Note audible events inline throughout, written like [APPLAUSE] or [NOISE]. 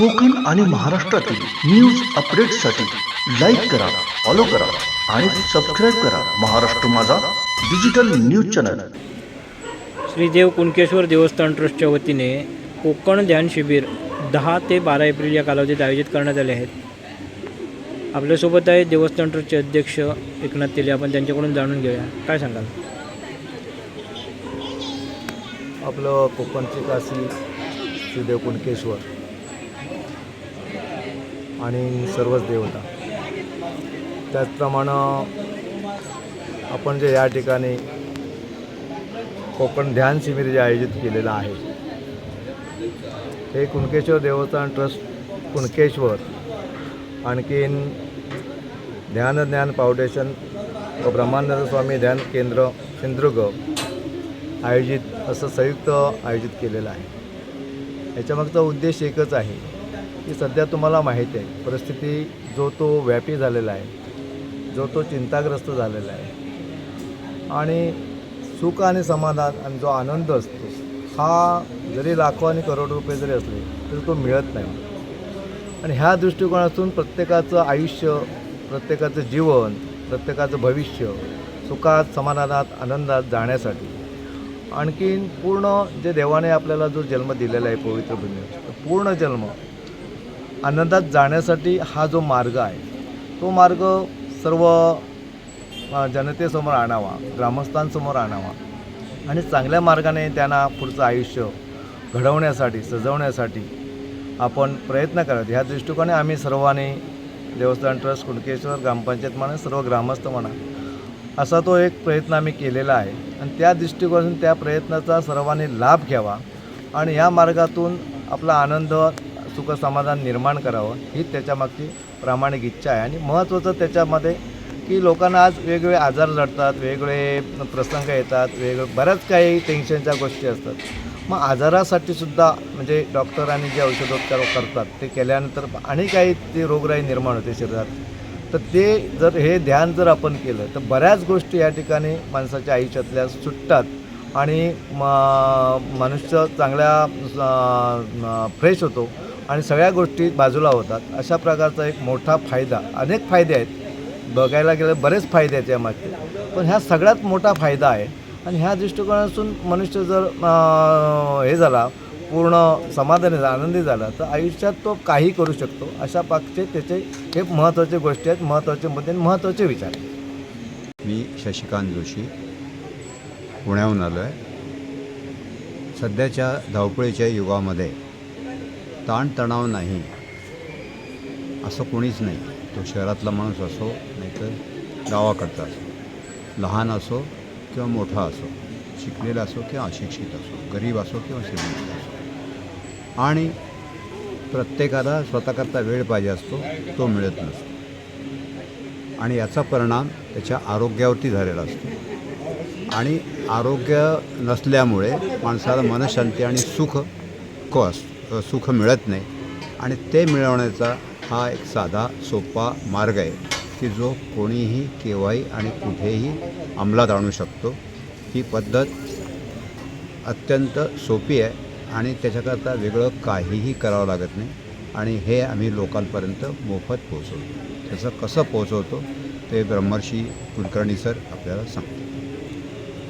कोकण आणि महाराष्ट्रातील न्यूज अपडेटसाठी लाईक करा फॉलो करा आणि सबस्क्राईब करा Maharashtra Majha digital news channel Shri Dev Kunkeshwar देवस्थान ट्रस्टच्या वतीने कोकण ध्यान शिबिर दहा ते बारा एप्रिल या कालावधीत आयोजित करण्यात आले आहेत. आपल्यासोबत आहे देवस्थान ट्रस्टचे अध्यक्ष एकनाथ तेले. आपण त्यांच्याकडून जाणून घेऊया. काय सांगाल? आपलं कोकणची काशी श्रीदेव कुणकेश्वर. आणि सर्वच देवता. त्याचप्रमाणे आपण जे या ठिकाणी कोकण ध्यान शिबिर जे आयोजित केलेलं आहे हे कुणकेश्वर देवस्थान ट्रस्ट कुणकेश्वर आणखीन ध्यान ज्ञान फाउंडेशन व ब्रह्मानंद स्वामी ध्यान केंद्र सिंधुदुर्ग आयोजित असं संयुक्त आयोजित केलेलं आहे. याच्यामागचा उद्देश एकच आहे की सध्या तुम्हाला माहीत आहे परिस्थिती जो तो व्यापी झालेला आहे जो तो चिंताग्रस्त झालेला आहे. आणि सुख आणि समाधान आणि जो आनंद असतो हा जरी लाखो आणि करोड रुपये जरी असले तरी तो मिळत नाही. आणि ह्या दृष्टिकोनातून प्रत्येकाचं आयुष्य प्रत्येकाचं जीवन प्रत्येकाचं भविष्य सुखात समाधानात आनंदात जाण्यासाठी. आणखीन पूर्ण जे देवाने आपल्याला जो जन्म दिलेला आहे पवित्र भूमी पूर्ण जन्म आनंदात जाण्यासाठी हा जो मार्ग आहे तो मार्ग सर्व जनतेसमोर आणावा ग्रामस्थांसमोर आणावा आणि चांगल्या मार्गाने त्यांना पुढचं आयुष्य घडवण्यासाठी सजवण्यासाठी आपण प्रयत्न करत ह्या दृष्टिकोने आम्ही सर्वांनी देवस्थान ट्रस्ट कुणकेश्वर ग्रामपंचायत म्हणा सर्व ग्रामस्थ म्हणा असा तो एक प्रयत्न आम्ही केलेला आहे. आणि त्या दृष्टिकोनातून त्या प्रयत्नाचा सर्वांनी लाभ घ्यावा आणि या मार्गातून आपला आनंद सुख समाधान निर्माण करावं ही त्याच्यामागची प्रामाणिक इच्छा आहे. आणि महत्त्वाचं त्याच्यामध्ये की लोकांना आज वेगवेगळे आजार जडतात वेगवेगळे प्रसंग येतात वेगळे बऱ्याच काही टेन्शनच्या गोष्टी असतात. मग आजारासाठी सुद्धा म्हणजे डॉक्टरांनी जे औषधोपचार करतात ते केल्यानंतर आणि काही ते रोगराई निर्माण होते शरीरात. तर ते जर हे ध्यान जर आपण केलं तर बऱ्याच गोष्टी या ठिकाणी माणसाच्या आयुष्यातल्या सुटतात. आणि म मनुष्य चांगल्या फ्रेश होतो. आणि सगळ्या गोष्टी बाजूला होतात. अशा प्रकारचा एक मोठा फायदा अनेक फायदे आहेत. बघायला गेलं बरेच फायदे आहेत यामागचे. पण ह्या सगळ्यात मोठा फायदा आहे आणि ह्या दृष्टिकोनातून मनुष्य जर हे झाला पूर्ण समाधानी झाला आनंदी झाला तर आयुष्यात तो काही करू शकतो. अशा पाकचे त्याचे हे महत्त्वाचे गोष्टी आहेत महत्त्वाचे मुद्दे आणि महत्त्वाचे विचार मी शशिकांत जोशी पुण्याहून आलो आहे सध्याच्या धावपळीच्या युगामध्ये ताणतणाव नाही. असं कोणीच नाही. तो शहरातला माणूस असो नाहीतर गावाकडचा असो. लहान असो किंवा मोठा असो शिकलेला असो किंवा अशिक्षित असो गरीब असो किंवा श्रीमंत असो. आणि प्रत्येकाला स्वतःकरता वेळ पाहिजे असतो तो मिळत नसतो. आणि याचा परिणाम त्याच्या आरोग्यावरती झालेला असतो. आणि आरोग्य नसल्यामुळे माणसाला मनशांती आणि सुख को असतो. सुख मिळत नाही. आणि ते मिळवण्याचा हा एक साधा सोपा मार्ग आहे की जो कोणीही केव्हाही आणि कुठेही अंमलात आणू शकतो. ही पद्धत अत्यंत सोपी आहे आणि त्याच्याकरता वेगळं काहीही करावं लागत नाही. आणि हे आम्ही लोकांपर्यंत मोफत पोहोचवतो. त्याचं कसं पोहोचवतो ते ब्रह्मर्षी कुलकर्णी सर आपल्याला सांगतो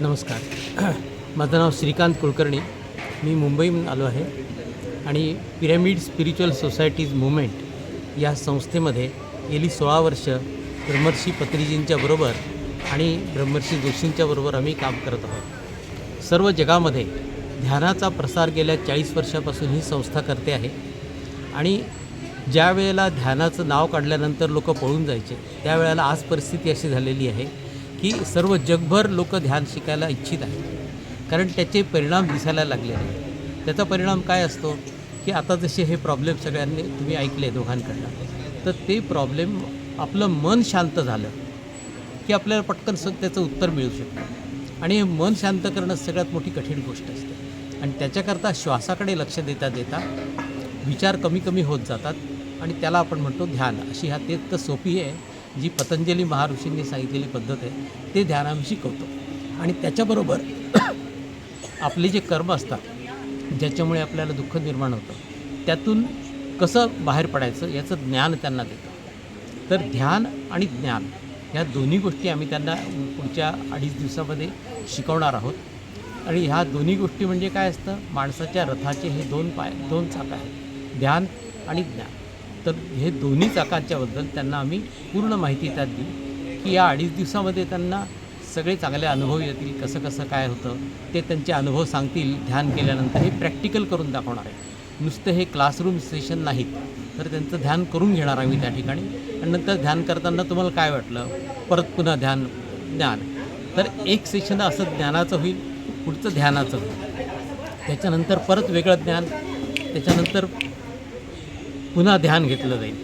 नमस्कार. [CLEARS THROAT] माझं नाव श्रीकांत कुलकर्णी. मी मुंबईहून आलो आहे. आणि पिरॅमिड स्पिरिच्युअल सोसायटीज मुवमेंट या संस्थेमध्ये गेली सोळा वर्ष ब्रह्मर्षी पत्रीजींच्या बरोबर आणि ब्रह्मर्षी जोशींच्या बरोबर आम्ही काम करत आहोत. सर्व जगामध्ये ध्यानाचा प्रसार गेल्या चाळीस वर्षापासून ही संस्था करते आहे. आणि ज्या वेळेला ध्यानाचं नाव काढल्यानंतर लोक पळून जायचे त्यावेळेला आज परिस्थिती अशी झालेली आहे की सर्व जगभर लोक ध्यान शिकायला इच्छित आहेत. कारण त्याचे परिणाम दिसायला लागले आहेत. त्याचा परिणाम काय असतो की आता जसे हे प्रॉब्लेम सगळ्यांनी तुम्ही ऐकले दोघांकडनं तर ते प्रॉब्लेम आपलं मन शांत झालं की आपल्याला पटकन स त्याचं उत्तर मिळू शकतं. आणि हे मन शांत करणं सगळ्यात मोठी कठीण गोष्ट असते. आणि त्याच्याकरता श्वासाकडे लक्ष देता देता विचार कमी कमी होत जातात आणि त्याला आपण म्हणतो ध्यान. अशी हा ते तर सोपी आहे जी पतंजली महाऋषींनी सांगितलेली पद्धत आहे ते ध्यान आम्ही शिकवतो आणि त्याच्याबरोबर आपले जे कर्म असतात ज्याच्यामुळे आपल्याला दुःख निर्माण होतं. त्यातून कसं बाहेर पडायचं याचं ज्ञान त्यांना देतं. तर ध्यान आणि ज्ञान ह्या दोन्ही गोष्टी आम्ही त्यांना पुढच्या अडीच दिवसामध्ये शिकवणार आहोत. आणि ह्या दोन्ही गोष्टी म्हणजे काय असतं? माणसाच्या रथाचे हे दोन पाय दोन चाकं आहेत. ध्यान आणि ज्ञान. तर हे दोन्ही चाकांच्याबद्दल त्यांना आम्ही पूर्ण माहिती त्यात देऊ की या अडीच दिवसामध्ये त्यांना सगळे चांगले अनुभव येतील कसं कसं काय होतं ते त्यांचे अनुभव सांगतील ध्यान केल्यानंतर हे प्रॅक्टिकल करून दाखवणार आहे नुसतं हे क्लासरूम सेशन नाहीत तर त्यांचं ध्यान करून घेणार आम्ही त्या ठिकाणी. आणि नंतर ध्यान करताना तुम्हाला काय वाटलं? परत पुन्हा ध्यान ज्ञान. तर एक सेशन असं ज्ञानाचं होईल पुढचं ध्यानाचं होईल. त्याच्यानंतर परत वेगळं ज्ञान त्याच्यानंतर पुन्हा ध्यान घेतलं जाईल.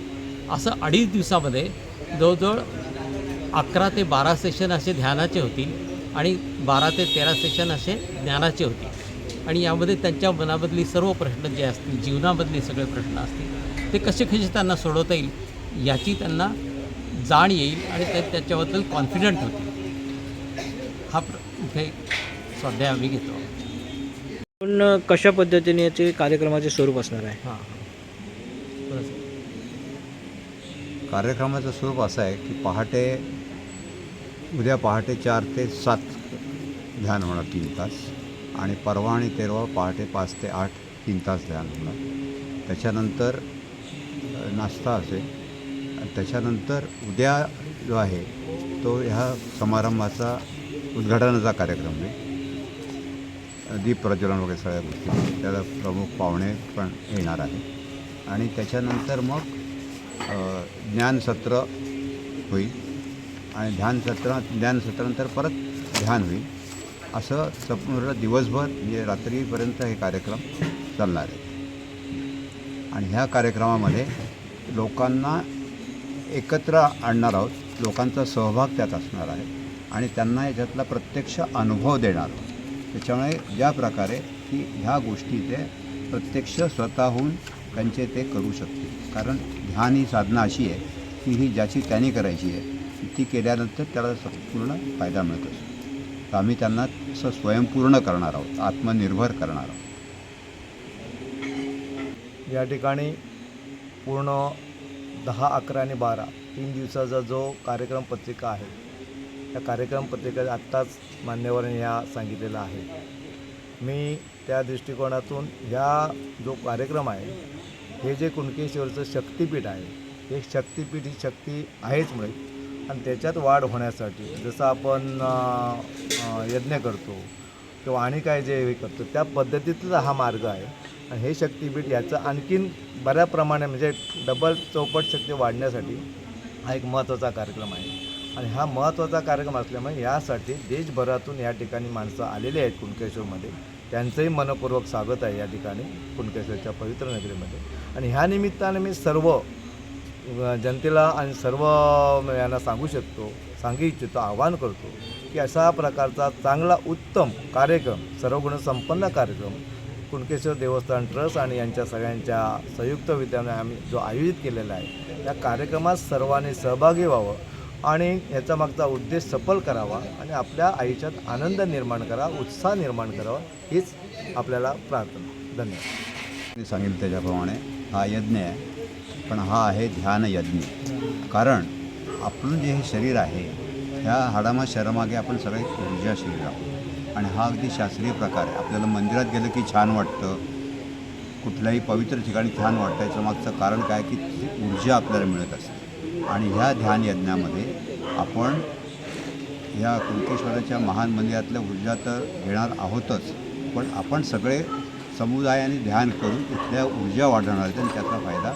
असं अडीच दिवसामध्ये जवळजवळ अकरा ते बारा सेशन असे ध्यानाचे होतील आणि बारा ते तेरा सेशन असे ज्ञानाचे होतील आणि यामध्ये त्यांच्या मनामधली सर्व प्रश्न जे असतील जीवनामधले सगळे प्रश्न असतील ते कसे कसे त्यांना सोडवता येईल याची त्यांना जाण येईल आणि ते त्याच्याबद्दल कॉन्फिडंट होतील. हा प्र इथे स्वाध्याय आम्ही घेतो. पण कशा पद्धतीने याचे कार्यक्रमाचे स्वरूप असणार आहे? हां हां बरं सर. कार्यक्रमाचं स्वरूप असं आहे की पहाटे उद्या पहाटे चार ते सात ध्यान होणार तीन तास आणि परवा आणि तेरवा पहाटे पाच ते आठ तीन तास ध्यान होणार. त्याच्यानंतर नाश्ता असेल. त्याच्यानंतर उद्या जो आहे तो ह्या समारंभाचा उद्घाटनाचा कार्यक्रम आहे. दीप प्रज्वलन वगैरे सगळ्या गोष्टी. त्याला प्रमुख पाहुणे पण येणार आहे आणि त्याच्यानंतर मग ज्ञानसत्र होईल आणि ध्यानसत्र ज्ञानसत्रानंतर परत ध्यान होईल. असं संपूर्ण दिवसभर म्हणजे रात्रीपर्यंत हे कार्यक्रम चालणार आहे आणि ह्या कार्यक्रमामध्ये लोकांना एकत्र आणणार आहोत. लोकांचा सहभाग त्यात असणार आहे. आणि त्यांना याच्यातला प्रत्यक्ष अनुभव देणार आहोत. त्याच्यामुळे ज्या प्रकारे की ह्या गोष्टी ते प्रत्यक्ष स्वतःहून त्यांचे ते करू शकतील. कारण ध्यान ही साधना अशी आहे की ही ज्याची त्याने करायची आहे ती केल्यानंतर त्याला संपूर्ण फायदा मिळत असतो. तर आम्ही त्यांना असं स्वयंपूर्ण करणार आहोत आत्मनिर्भर करणार आहोत. या ठिकाणी पूर्ण दहा अकरा आणि बारा तीन दिवसाचा जो कार्यक्रम पत्रिका आहे त्या कार्यक्रम पत्रिका आत्ताच मान्यवरांनी ह्या सांगितलेला आहे. मी त्या दृष्टिकोनातून ह्या जो कार्यक्रम आहे हे जे कुणकेश्वरचं शक्तिपीठ आहे हे शक्तिपीठ ही शक्ती आहेच मुळे आणि त्याच्यात वाढ होण्यासाठी जसं आपण यज्ञ करतो किंवा आणि काय जे हे करतो त्या पद्धतीतला हा मार्ग आहे. आणि हे शक्तिपीठ याचं आणखीन बऱ्या प्रमाणे म्हणजे डबल चौपट शक्ती वाढण्यासाठी हा एक महत्त्वाचा कार्यक्रम आहे. आणि हा महत्त्वाचा कार्यक्रम असल्यामुळे यासाठी देशभरातून या ठिकाणी माणसं आलेली आहेत कुणकेश्वरमध्ये. त्यांचंही मनपूर्वक स्वागत आहे या ठिकाणी कुणकेश्वरच्या पवित्र नगरीमध्ये. आणि ह्या निमित्ताने मी सर्व जनतेला आणि सर्व यांना सांगू शकतो सांगू इच्छितो आवाहन करतो की अशा प्रकारचा चांगला उत्तम कार्यक्रम सर्वगुणसंपन्न कार्यक्रम कुणकेश्वर देवस्थान ट्रस्ट आणि यांच्या सगळ्यांच्या संयुक्त विद्याने आम्ही जो आयोजित केलेला आहे त्या कार्यक्रमात सर्वांनी सहभागी व्हावं. आणि ह्याचा मागचा उद्देश सफल करावा आणि आपल्या आयुष्यात आनंद निर्माण करावा उत्साह निर्माण करावा हीच आपल्याला प्रार्थना. धन्यवाद. मी सांगेल त्याच्याप्रमाणे हा यज्ञ आहे पण हा आहे ध्यान यज्ञ. कारण आपलं जे हे शरीर आहे ह्या हाडामा शहरामागे आपण सगळे ऊर्जा शरीर आहोत. आणि हा अगदी शास्त्रीय प्रकार आहे. आपल्याला मंदिरात गेलं की छान वाटतं. कुठल्याही पवित्र ठिकाणी छान वाटतं याचं मागचं कारण काय? की ती ऊर्जा आपल्याला मिळत असते. आणि ह्या ध्यान यज्ञामध्ये आपण ह्या कुंकेश्वराच्या महान मंदिरातल्या ऊर्जा तर घेणार आहोतच पण आपण सगळे समुदायाने ध्यान करून इथल्या ऊर्जा वाढवणार आहेत आणि त्याचा फायदा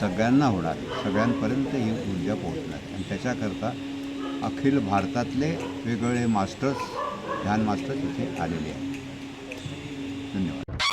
सगळ्यांना होणार सगळ्यांपर्यंत ही ऊर्जा पोहोचणार आणि त्याच्याकरता अखिल भारतातले वेगवेगळे मास्टर्स ध्यान मास्टर्स इथे आलेले आहेत. धन्यवाद.